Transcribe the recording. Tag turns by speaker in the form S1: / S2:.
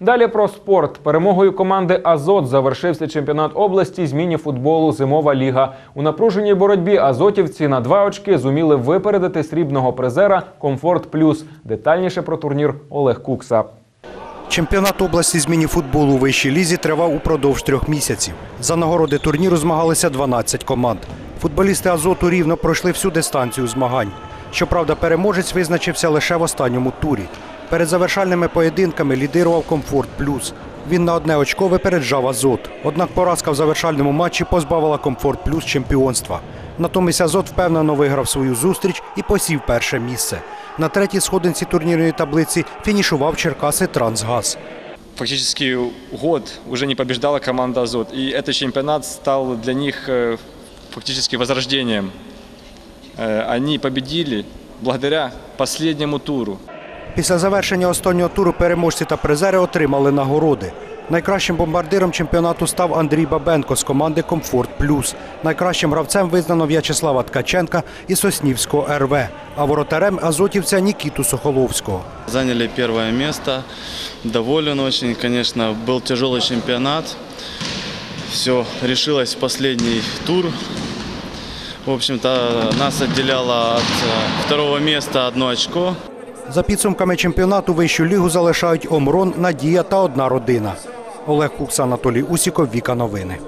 S1: Далі про спорт. Перемогою команди Азот завершився чемпіонат області з міні-футболу Зимова ліга. У напруженій боротьбі азотівці на два очки зуміли випередити срібного призера Комфорт Плюс. Детальніше про турнір Олег Кукса.
S2: Чемпіонат області з міні-футболу у вищій лізі тривав упродовж трьох місяців. За нагороди турніру змагалися 12 команд. Футболісти Азоту рівно пройшли всю дистанцію змагань. Щоправда, переможець визначився лише в останньому турі. Перед завершальними поєдинками лідирував Комфорт Плюс. Він на одне очко випереджав Азот. Однак поразка в завершальному матчі позбавила Комфорт Плюс чемпіонства. Натомість Азот впевнено виграв свою зустріч і посів перше місце. На третій сходинці турнірної таблиці фінішував Черкаси Трансгаз.
S3: Фактически год уже не побеждала команда «Азот». И этот чемпионат стал для них э, фактически возрождением. Э, Они победили благодаря последнему туру.
S2: Після завершення останнього туру переможці та призери отримали нагороди. Найкращим бомбардиром чемпіонату став Андрій Бабенко з команди Комфорт Плюс. Найкращим гравцем визнано В'ячеслава Ткаченка із Соснівського РВ, а воротарем азотівця Нікіту Соколовського.
S4: Заняли первое место. Доволен очень, конечно. Был тяжелый чемпионат. Все решилось в последний тур. В общем-то, нас отделяло от э, второго места одно очко.
S2: За підсумками чемпіонату вищу лігу залишають Омрон, Надія та одна родина. Олег Кукс, Анатолій Усіков, Віка Новини.